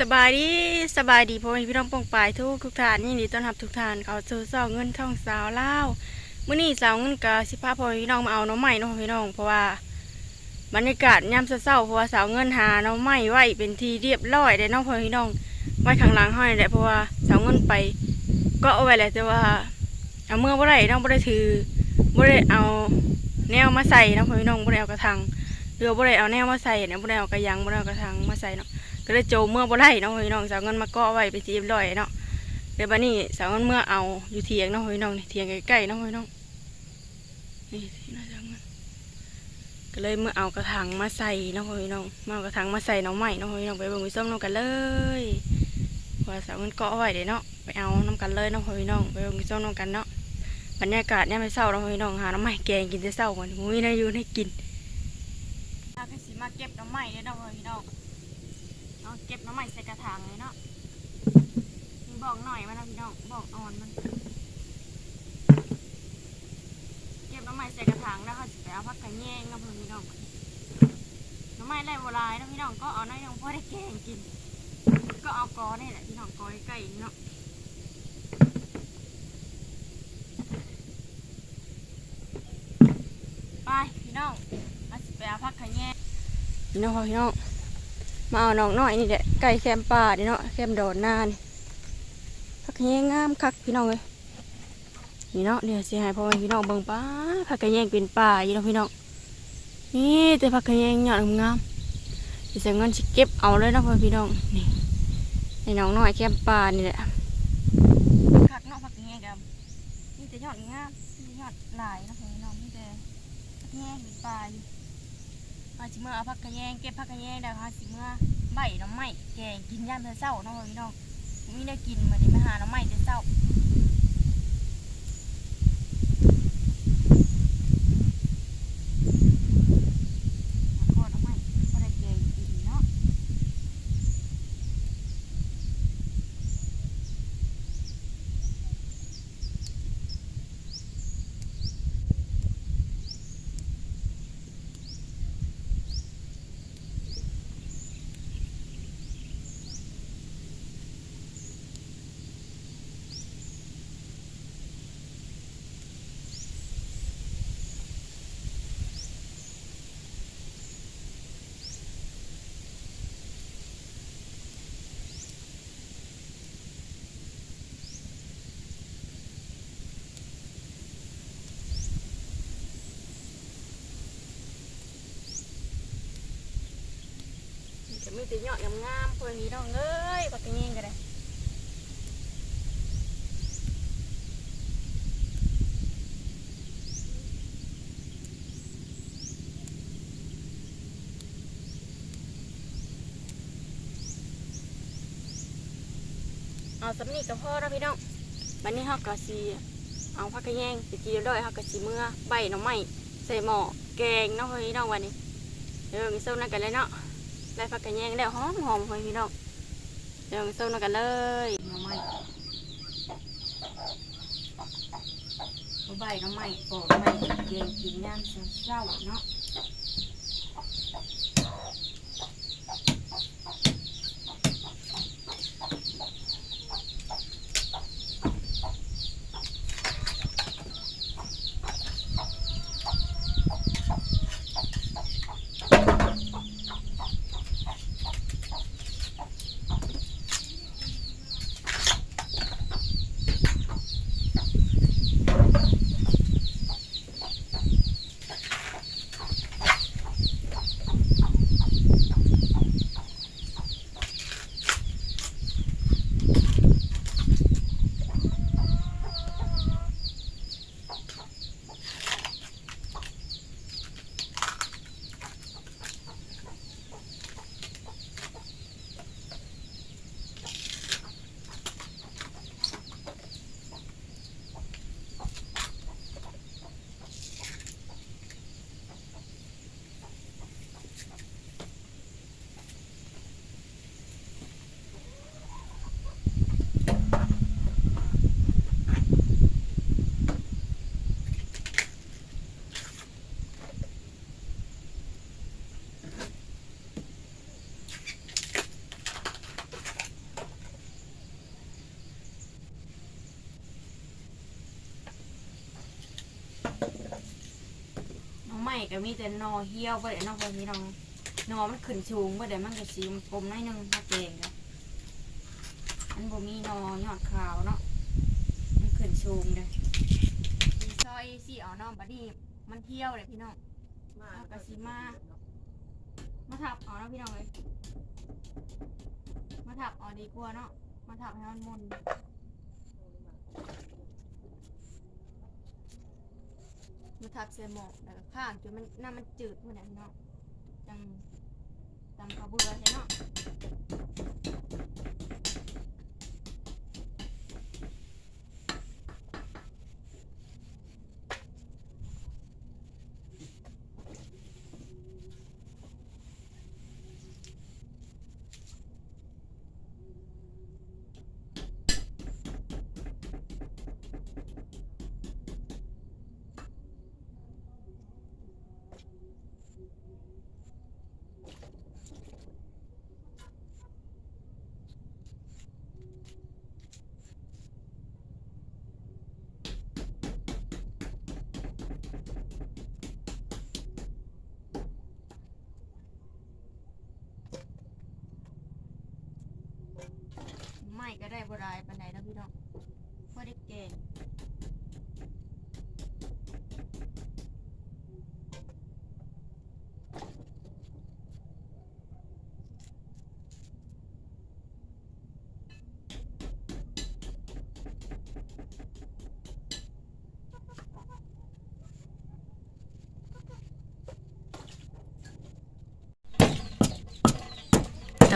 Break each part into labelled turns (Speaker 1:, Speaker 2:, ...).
Speaker 1: สบายดีสบายดีพ่อแม่พี่น้องปองปายทุกทุกท่านยินดีต้อนรับทุกท่านเขาสู่เสาเงินท่องสาวเล่าวมื้อนี้สาวเงินกะสิพาพ่อแม่พี่น้องมาเอาน้องใหม่นาะพ่อพี่น้องเพราะว่าบรรยากาศยามเช้าเพราะว่าสาวเงินหาน้องใหม่ไว้เป็นทีเรียบร้อยได้เนาะพ่อพี่น้องไว้ข้างหลังห้อยแหละเพราะว่าสาวเงินไป ก็เอาไว้แหละแต่ว่าเอาเมื่อบ่ได้เนาะบ่ได้ถือบ่ได้เอาแนวมาใส่เนาะพ่อพี่น้องบ่ได้เอากระถางเรือบ่ได้เอาแนวมาใส่เนี่ยบ่ได้เอากระยังบ่ได้เอากระถางมาใส่เนาะ ก็เลยโจมเมื่อบ่ได้เนาะพี่น้องสาวเงินมาเกาะไว้ไปทีเรียบร้อยเนาะเดี๋ยวบัดนี้สาวเงินเมื่อเอาอยู่เถียงเนาะพี่น้องเถียงใกล้ๆเนาะพี่น้องนี่น่าจะเงินก็เลยเมื่อเอากระถางมาใส่เนาะพี่น้องมาเอกระถางมาใส่น้องใหม่เนาะพี่น้องไปเบิ่งไปส้มน้ำกันเลยว่าสาวเงินเกาะไว้เดี๋ยวเนาะไปเอาน้ำกันเลยเนาะพี่น้องไปเบิ่งไปส้มน้ำกันเนาะบรรยากาศเนี่ยไม่เศร้าเนาะพี่น้องหาน้ำใหม่แกงกินจะเศร้าก่อนมุ้ยน่าอยู่ให้กินถ้าก็สิมาเก็บน้ำใหม่เด้เนาะพี่น้อง เอาเก็บน้ำใหม่ใส่กระถางเลยเนาะมีบอกหน่อยมันนะพี่น้องบอกอ่อนมัน เก็บน้ำใหม่ใส่กระถางแล้วเขาจะไปเอาพักกระแยงนะพี่น้องน้ำใหม่ไรโบราณนะพี่น้องก็เอาน้อยน้องพ่อได้แกงกิน ก็เอากอนี่แหละพี่น้องกอใกล้ๆเนาะไปพี่น้องเอาไปเอาพักกระแยงพี่น้องพี่น้อง มาเอาน้องน้อยนี่แหละไก่แคมป่าเนาะแคมดอนนานี่ผักแยงงามคักพี่น้องเลยนี่เนาะเดี๋ยวเสิให้พ่อแม่พี่น้องเบิ่งป้าผักกระแยงเป็นป่าอยู่เนาะพี่น้องนี่แต่ผักกระแยงยอดงามๆสิเสียเงินสิเก็บเอาเลยเนาะพ่อพี่น้องนี่ให้น้องน้อยแคมป่านี่แหละคักเนาะผักกระแยงกับนี่แต่ยอดงามยอดหลายนะพ่อพี่น้องนี่แต่ผักกระแยงเป็นป่าอยู่ อาสิเมื่อเอาผักกระแยงเก็บผักกระแยงได้ค่ะสิเมื่อใบน้องไม้แกงกินย่ามเธอเศร้าน้องพี่น้องมีได้กินมาดิมาหาหน้ำไม้เธอเศร้าทอดหน้ำไม้ก็ได้แกงกินเนาะจะ มีแต่ยอดงามๆพวกนี้น้องเอ้ยผักกระแยงก็ได้เอาสำนีกับพ่อแล้วพี่น้องวันนี้เขาก็สีเอาผักกระแยงไปจีเรียบร้อยเขาก็สีเมื่อใบหน่อไม้ใส่หม้อแกงเนาะพี่น้องวันนี้เดี๋ยวมีส้มนั่นกันเลยเนาะ ได้ผักกระแยงแล้วหอมหอมๆพี่น้องเดี๋ยวส้มกันเลยหน้ำไม้ใบหน้ำไม้ปอกไม้แกงกินยามเช้าๆเนาะ ก็มีแต่หนอเหี่ยวบ่ได้เนอกบ่พี่น้องหนอมันขึ้นสูงบ่ได้มันก็สีมันกลมหน้อยหนึงถ้าแกงก็มันบ่มีหนอยอดขาวเนาะมันขึ้นสูงเลยสีซอยสีเอาเนาะบัดนี้มันเหี่ยวเลยพี่น้องกะสิมามาทับเอาเนาะพี่น้องเลยมาทับเอาดีกว่าเนาะมาทับให้มันมุน มาทับสหมอกแล้วก็ข้างจนมันน้ำมันจืดหมดแล้วพี่น้องจังตำข้าเบื่อใช่เนาะ ก็ได้บรายปานใดนแล้วพี่น้องพอได้แกง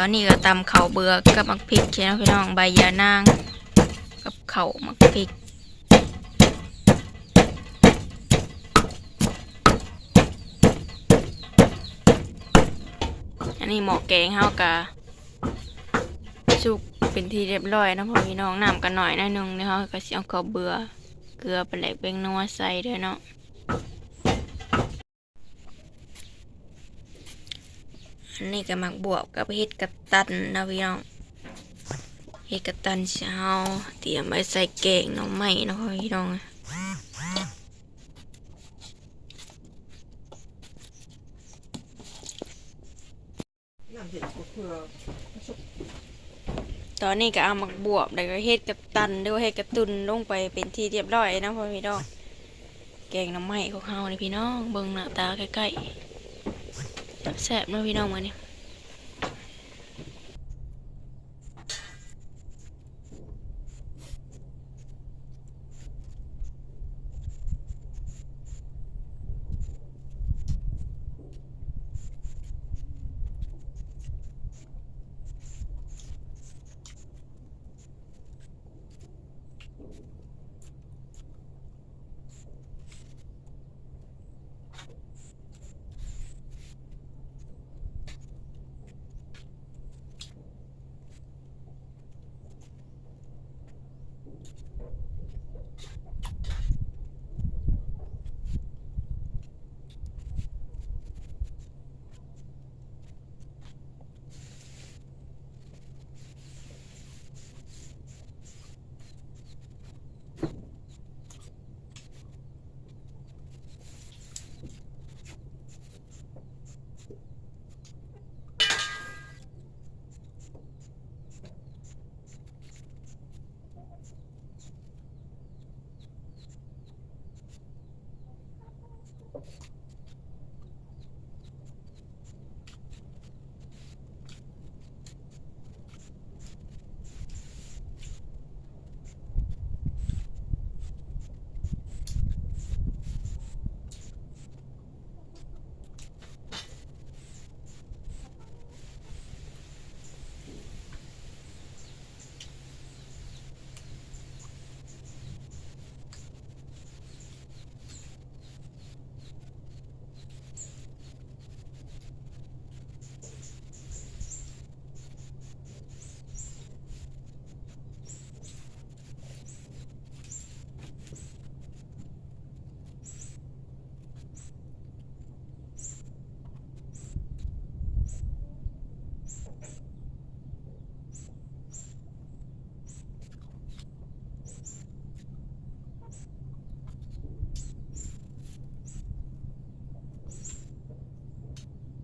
Speaker 1: ตอนนี้ก็ตำเข้าเบือกับมักพริกใช่ไหมพี่น้องใบยานาง กับเข้ามักพริกอันนี้หมอแกงเฮากะสุกเป็นที่เรียบร้อยนะพ่อพี่น้องน้ำกันหน่อยหนะนึงเนาะเฮาก็สิเอาข้าวเบือเกลือปลาแหลกเบงนัวใส่ด้วยเนาะ นนี้ก็มักบวบกับเห็ดกระตันนะพี่น้องเห็ดกระตันเช้าเตรียมไว้ใส่แกงน้องใหม่นะพี่น้องตอนนี้ก็เอามักบวบแล้วก็เฮ็ดกระตันหรือว่าเฮ็ดกระตุนลงไปเป็นที่เรียบร้อยนะพ่อพี่น้องแกงน้ำไหม้ของเฮานี่พี่น้องเบิ่งหน้าตาใกล้ๆ แซ่บเนาะพี่น้องมื้อนี้